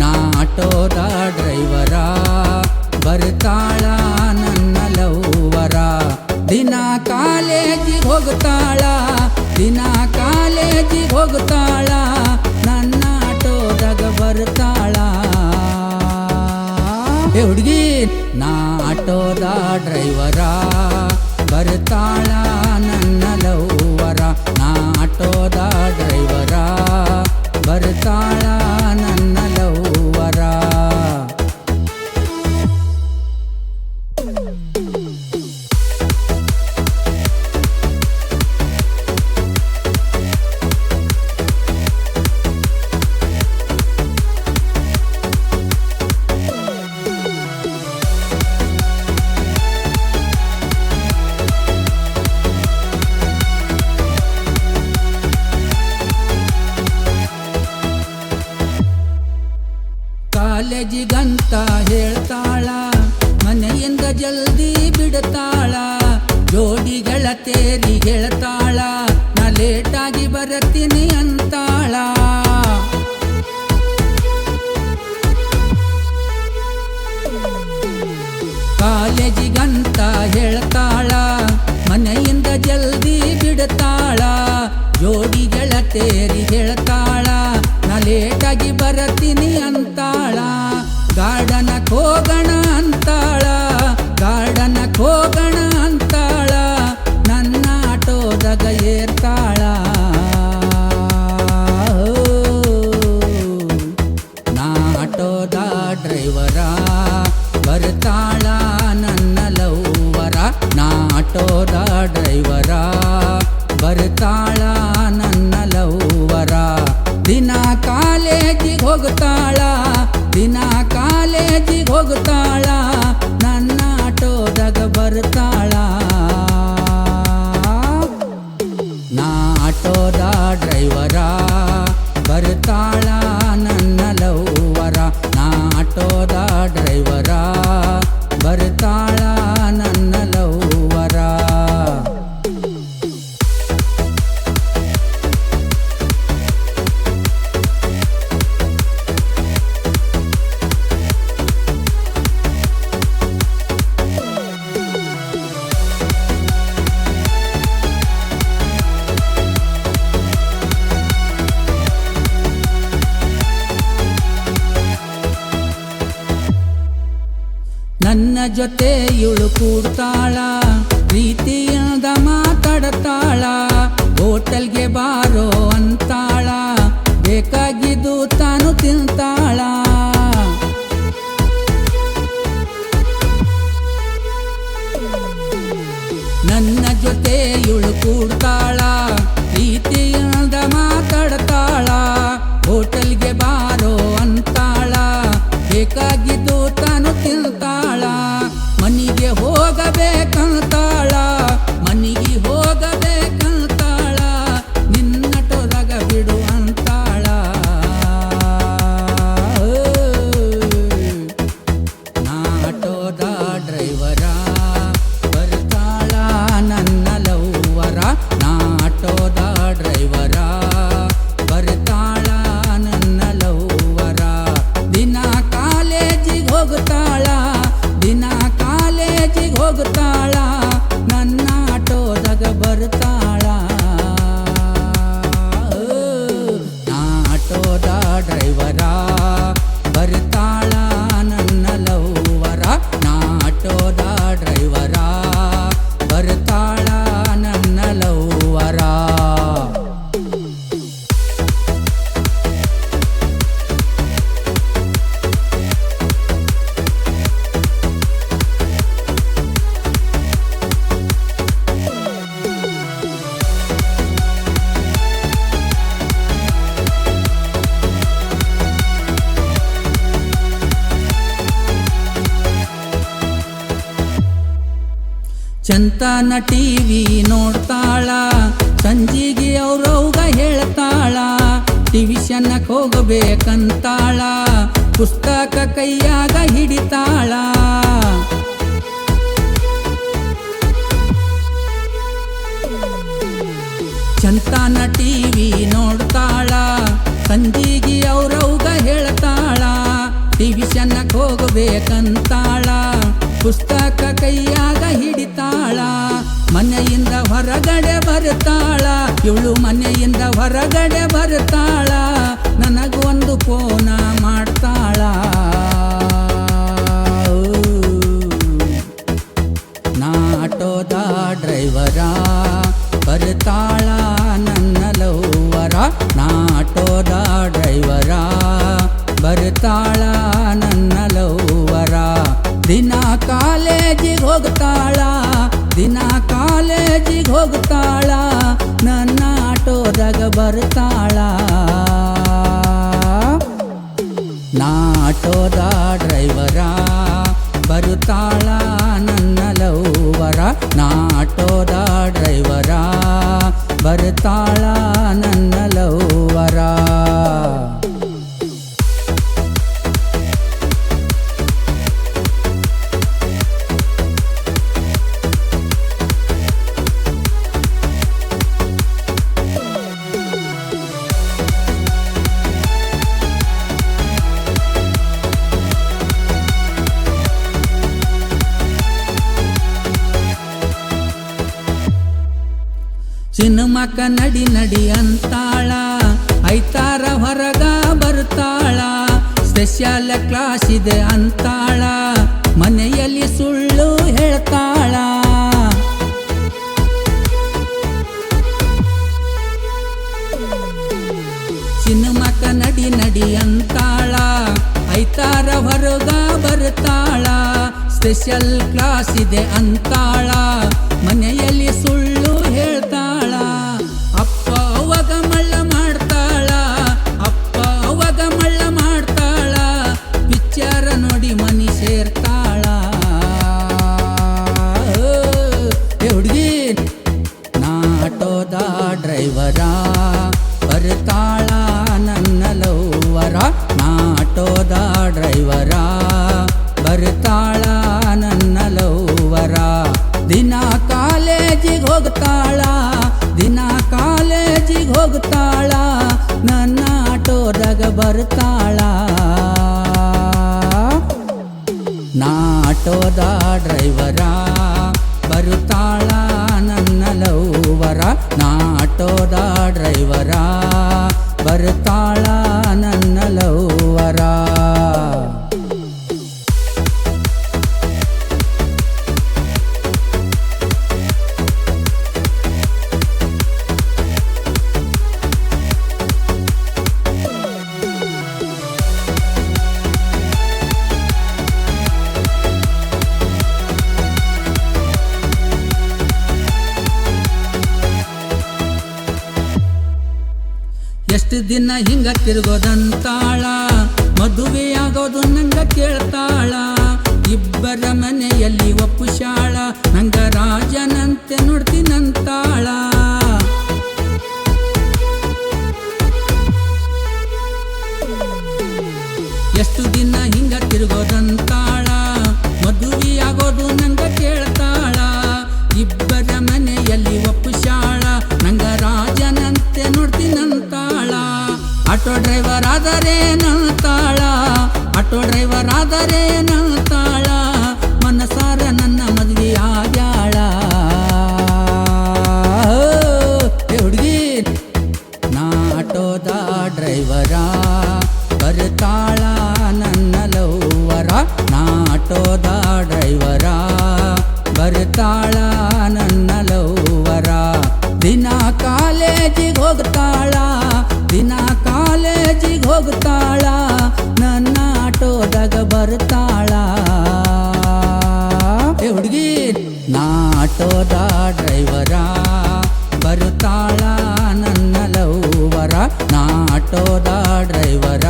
ನಾ ಆಟೋದ ಡ್ರೈವರ ಬರ್ತಾಳ ನನ್ನ ಲವ್ವರ. ದಿನ ಕಾಲೇಜಿಗೆ ಹೋಗ್ತಾಳ ದಿನ ಕಾಲೇಜಿಗೆ ಹೋಗ್ತಾಳ ನನ್ನ ಆಟೋದಾಗ ಬರ್ತಾಳ ಏ ಹುಡುಗಿ, ನಾ ಆಟೋದ ಡ್ರೈವರ ಬರ್ತಾಳ ನನ್ನ ಲವ್ವರ. ನಾ ಆಟೋದ ಡ್ರೈವರ ಬರ್ತಾಳ ಕಾಲೇಜಿಗಂತ ಹೇಳ್ತಾಳ, ಮನೆಯಿಂದ ಜಲ್ದಿ ಬಿಡ್ತಾಳ ಜೋಡಿ ಗೆಳತೇರಿ ಹೇಳ್ತಾಳ, ನಾ ಲೇಟಾಗಿ ಬರತೀನಿ ಅಂತಾಳ. ಕಾಲೇಜಿಗಂತ ಹೇಳ್ತಾಳ, ಮನೆಯಿಂದ ಜಲ್ದಿ ಬಿಡ್ತಾಳ ಜೋಡಿ ಗೆಳತೇರಿ ಹೇಳ್ತಾಳ, ನಾ ಲೇಟಾಗಿ ಬರತೀನಿ ಅಂತಾಳ. ನನ್ನ ಜೊತೆ ಇವಳು ಕೂಡ್ತಾಳ ಪ್ರೀತಿಯಿಂದ ಮಾತಾಡ್ತಾಳ, ಹೋಟೆಲ್ಗೆ ಬಾರೋ ಅಂತಾಳ, ಬೇಕಾಗಿದ್ದು ತಾನು ತಿಂತಾಳ. ನನ್ನ ಜೊತೆ ಇವಳು ಕೂಡ್ತಾಳ ಕಾಲೇಜಿಗೆ ಚಂತನ ಟಿವಿ ನೋಡ್ತಾಳ? ಸಂಜಿಗೆ ಅವ್ರವ್ಗ ಹೇಳ್ತಾಳ. ಟ್ಯೂಷನ್ಕ್ ಹೋಗಬೇಕಂತಾಳ. ಪುಸ್ತಕ ಕೈಯಾಗ ಹಿಡಿತಾಳ. ಚಂತಾನ ಟಿವಿ ನೋಡ್ತಾಳ? ಸಂಜಿಗಿ ಅವ್ರವ್ಗ ಹೇಳ್ತಾಳ. ಟಿವಿ ಚೆನ್ನಕ್ ಹೋಗಬೇಕಂತಾಳ. ಪುಸ್ತಕ ಕೈಯಾಗ ಹಿಡಿತಾಳ, ಮನೆಯಿಂದ ಹೊರಗಡೆ ಬರ್ತಾಳ ಇವಳು ಮನೆಯಿಂದ ಹೊರಗಡೆ ಬರ್ತಾಳ ನನಗೊಂದು ಫೋನ ಮಾಡ್ತಾಳ. ನಾಟೋದ ಡ್ರೈವರ ಬರ್ತಾಳ ನನ್ನ ಲವ್ವರ. ನಾಟೋದ ಡ್ರೈವರ ಬರ್ತಾಳ ಹೋಗ್ತಾಳ ನನ್ನ ಆಟೋದಾಗ ಬರ್ತಾಳ ಸಿನಿಮಾಕ ನಡಿ ನಡಿ ಅಂತಾಳ, ಐತಾರ ಹೊರಗ ಬರ್ತಾಳ ಸ್ಪೆಷಲ್ ಕ್ಲಾಸ್ ಇದೆ ಅಂತಾಳ, ಮನೆಯಲ್ಲಿ ಸುಳ್ಳು ಹೇಳ್ತಾಳ. ಸಿನಿಮಾಕ ನಡಿ ನಡಿ ಅಂತಾಳ, ಐತಾರ ಹೊರಗ ಬರ್ತಾಳ ಸ್ಪೆಷಲ್ ಕ್ಲಾಸ್ ಇದೆ ಅಂತಾಳ, ಮನೆಯಲ್ಲಿ ಸುಳ್ಳು ನಾಟೋದ ಡ್ರೈವರ ಬರುತ್ತಾಳ ನನ್ನ ಲವ್ವರ ನಾಟೋದ ಡ್ರೈವರ ಬರುತ್ತಾಳ ನನ್ನ ಲವ್ವರ ಎಷ್ಟು ದಿನ ಹಿಂಗ ತಿರುಗೋದಂತಾಳ? ಮದುವೆಯಾಗೋದು ನಂಗ ಕೇಳ್ತಾಳ. ಇಬ್ಬರ ಮನೆಯಲ್ಲಿ ಒಪ್ಪುಶಾಳ ನಂಗ ರಾಜನಂತೆ ನೋಡ್ತೀನಂತಾಳ. ಎಷ್ಟು ದಿನ ಹಿಂಗ ತಿರುಗೋದಂತಾಳ ಆಟೋ ಡ್ರೈವರ್ ಆದರೆ ನಂತಾಳ ಲವ್ವರ ನಾಟೋದ ಡ್ರೈವರ ಬರ್ತಾಳ